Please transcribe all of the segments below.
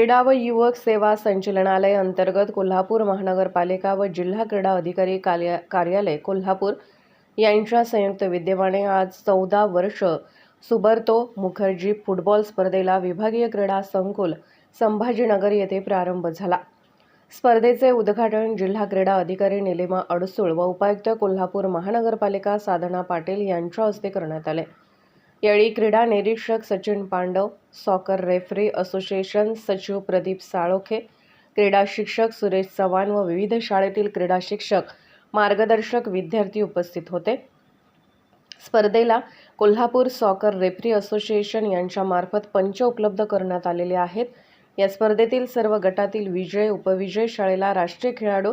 क्रीडा व युवक सेवा संचलनालय अंतर्गत कोल्हापूर महानगरपालिका व जिल्हा क्रीडा अधिकारी कार्या कार्यालय कोल्हापूर यांच्या संयुक्त विद्यमाने आज चौदा वर्ष सुबर्तो मुखर्जी फुटबॉल स्पर्धेला विभागीय क्रीडा संकुल संभाजीनगर येथे प्रारंभ झाला. स्पर्धेचे उद्घाटन जिल्हा क्रीडा अधिकारी निलिमा अडसूळ व उपायुक्त कोल्हापूर महानगरपालिका साधना पाटील यांच्या हस्ते करण्यात आले. यावेळी क्रीडा निरीक्षक Sachin Pandav soccer referee association सचिव प्रदीप साळोखे क्रीडा शिक्षक सुरेश चव्हाण व विविध शाळेतील क्रीडा शिक्षक मार्गदर्शक विद्यार्थी उपस्थित होते. स्पर्धेला कोल्हापूर सॉकर रेफरी असोसिएशन यांच्यामार्फत पंच उपलब्ध करण्यात आलेले आहेत. या स्पर्धेतील सर्व गटातील विजय उपविजय शाळेला राष्ट्रीय खेळाडू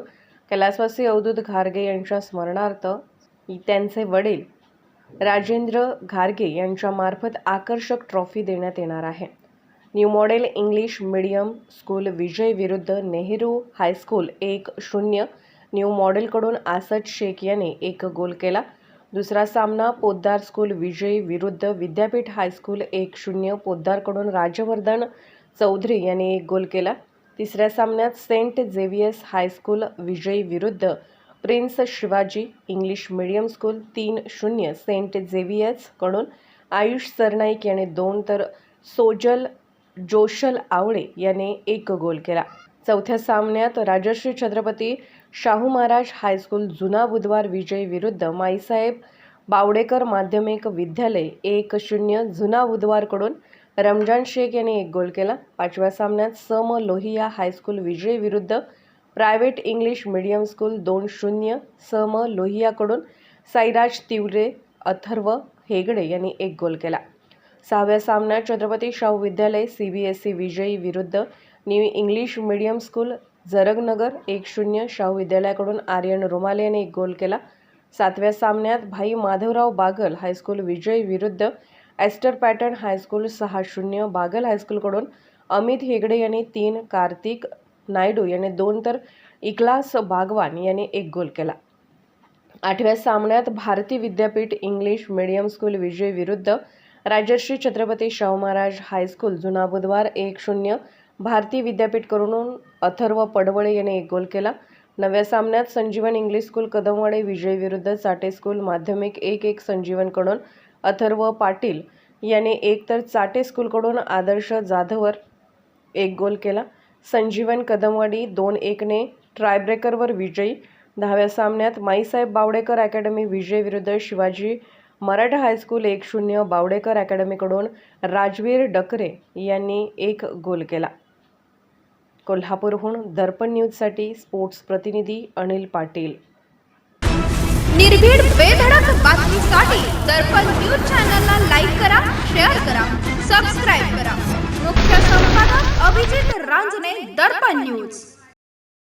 कैलासवासी अवधूत घारगे यांच्या स्मरणार्थ त्यांचे वडील राजेंद्र घारगे यांच्यामार्फत आकर्षक ट्रॉफी देण्यात येणार आहे. New model English medium school विजय विरुद्ध नेहरू हायस्कूल एक शून्य. न्यू मॉडेलकडून आसद शेख याने एक गोल केला. दुसरा सामना पोद्दार स्कूल विजय विरुद्ध विद्यापीठ हायस्कूल एक शून्य पोद्दारकडून राजवर्धन चौधरी यांनी एक गोल केला. तिसऱ्या सामन्यात सेंट झेवियर्स हायस्कूल विजयी विरुद्ध prince Shivaji English medium school तीन शून्य सेंट झेवियर्सकडून आयुष सरनाईक याने दोन तर सोजल जोशल आवळे याने एक गोल केला. चौथ्या सामन्यात राजश्री छत्रपती शाहू महाराज हायस्कूल जुना बुधवार विजय विरुद्ध माईसाहेब बावडेकर माध्यमिक विद्यालय एक शून्य जुना बुधवारकडून रमजान शेख यांनी एक गोल केला. पाचव्या सामन्यात सम लोहिया हायस्कूल विजय विरुद्ध प्रायव्हेट इंग्लिश मीडियम स्कूल दोन शून्य सम लोहियाकडून साईराज तिवरे अथर्व हेगडे यांनी एक गोल केला. सहाव्या सामन्यात छत्रपती शाहू विद्यालय सी बी एस ई विजयी विरुद्ध new English medium school Jarganagar एक शून्य शाहू विद्यालयाकडून आर्यन रुमाले यांनी एक गोल केला. सातव्या सामन्यात भाई माधवराव बागल हायस्कूल विजय विरुद्ध एस्टर पॅटर्न हायस्कूल सहा शून्य बागल हायस्कूलकडून अमित हेगडे यांनी तीन कार्तिक नायडू याने दोन तर इकलास बागवान याने एक गोल केला. आठव्या सामन्यात Bharati Vidyapeeth English medium school विजय विरुद्ध राजश्री छत्रपती शाहू महाराज हायस्कूल जुना बुधवार एक शून्य भारती विद्यापीठकडून अथर्व पडवळे याने एक गोल केला. नव्या सामन्यात संजीवन इंग्लिश स्कूल कदमवाडे विजय विरुद्ध चाटे स्कूल माध्यमिक एक एक संजीवनकडून अथर्व पाटील याने एक तर चाटे स्कूलकडून आदर्श जाधवर एक गोल केला. संजीवन कदमवाडी दोन एकने ट्रायब्रेकरवर विजयी. दहाव्या सामन्यात माईसाहेब बावडेकर अकॅडमी विजय विरुद्ध शिवाजी मराठा हायस्कूल एक शून्य बावडेकर अकॅडमीकडून राजवीर डकरे यांनी एक गोल केला. कोल्हापूरहून दर्पण न्यूजसाठी स्पोर्ट्स प्रतिनिधी अनिल पाटील. निर्भीड बेधडक बातमीसाठी दर्पण न्यूज चॅनलला लाईक करा शेअर करा सबस्क्राईब करा मुख्य